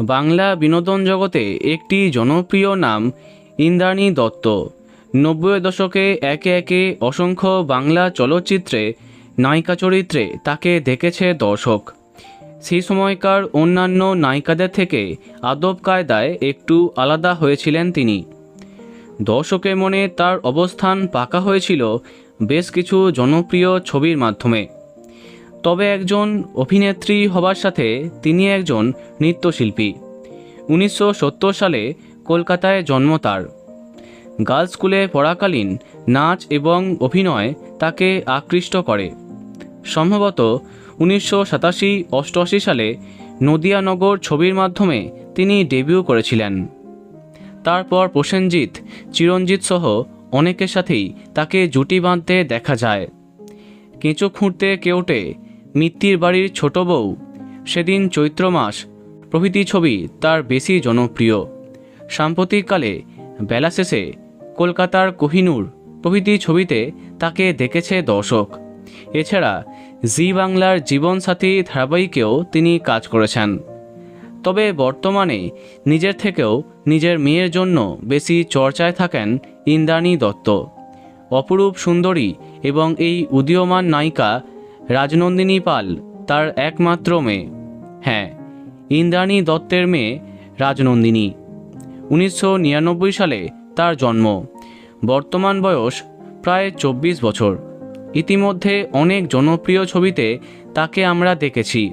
বাংলা বিনোদন জগতে একটি জনপ্রিয় নাম ইন্দ্রাণী দত্ত। নব্বই দশকে একে একে অসংখ্য বাংলা চলচ্চিত্রে, নায়িকা চরিত্রে তাকে দেখেছে দর্শক। সেই সময়কার অন্যান্য নায়িকাদের থেকে আদব কায়দায় একটু আলাদা হয়েছিলেন তিনি। দর্শকের মনে তার অবস্থান পাকা হয়েছিল বেশ কিছু জনপ্রিয় ছবির মাধ্যমে। তবে একজন অভিনেত্রী হবার সাথে তিনি একজন নৃত্যশিল্পী। উনিশশো সত্তর সালে কলকাতায় জন্ম তার। গার্লস স্কুলে পড়াকালীন নাচ এবং অভিনয় তাকে আকৃষ্ট করে। সম্ভবত উনিশশো সাতাশি অষ্টআশি সালে নদিয়ানগর ছবির মাধ্যমে তিনি ডেবিউ করেছিলেন। তারপর প্রসেনজিৎ চিরঞ্জিত সহ অনেকের সাথেই তাকে জুটি বাঁধতে দেখা যায়। কেঁচো খুঁড়তে কেউটে মিত্তির বাড়ির ছোট বউ। সেদিন চৈত্র মাস, প্রভৃতি ছবি তার বেশি জনপ্রিয়। সাম্প্রতিককালে, বেলা শেষে কলকাতার কোহিনূর প্রভৃতি ছবিতে তাকে দেখেছে দর্শক। এছাড়া, জি বাংলার জীবনসাথী ধারাবাহিকেও তিনি কাজ করেছেন। তবে বর্তমানে নিজের থেকেও নিজের মেয়ের জন্য বেশি চর্চায় থাকেন ইন্দ্রাণী দত্ত। অপরূপ সুন্দরী এবং এই উদীয়মান নায়িকা রাজনন্দিনী পাল, তার একমাত্র মেয়ে। হ্যাঁ ইন্দ্রাণী দত্তের মেয়ে রাজনন্দিনী। উনিশশো নিরানব্বই সালে তার জন্ম। বর্তমান বয়স প্রায় চব্বিশ বছর। ইতিমধ্যে অনেক জনপ্রিয় ছবিতে তাকে আমরা দেখেছি।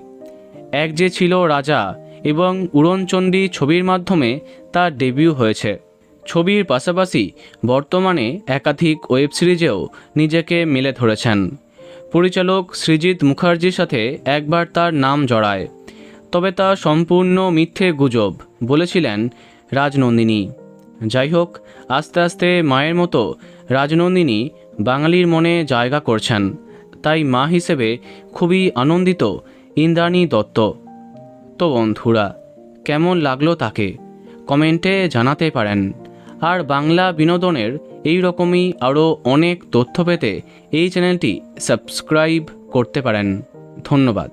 এক যে ছিল রাজা এবং উড়নচণ্ডী ছবির মাধ্যমে তার ডেবিউ হয়েছে। ছবির পাশাপাশি বর্তমানে একাধিক ওয়েব সিরিজেও নিজেকে মেলে ধরেছেন। পরিচালক সৃজিৎ মুখার্জির সাথে একবার তার নাম জড়ায়। তবে তা সম্পূর্ণ মিথ্যে গুজব, বলেছিলেন রাজনন্দিনী। যাই হোক, আস্তে আস্তে মায়ের মতো রাজনন্দিনী বাঙালির মনে জায়গা করছেন। তাই মা হিসেবে খুবই আনন্দিত ইন্দ্রাণী দত্ত। তো বন্ধুরা, কেমন লাগল তাকে? কমেন্টে জানাতে পারেন। আর বাংলা বিনোদনের এই রকমই আরও অনেক তথ্য পেতে এই চ্যানেলটি সাবস্ক্রাইব করতে পারেন। ধন্যবাদ।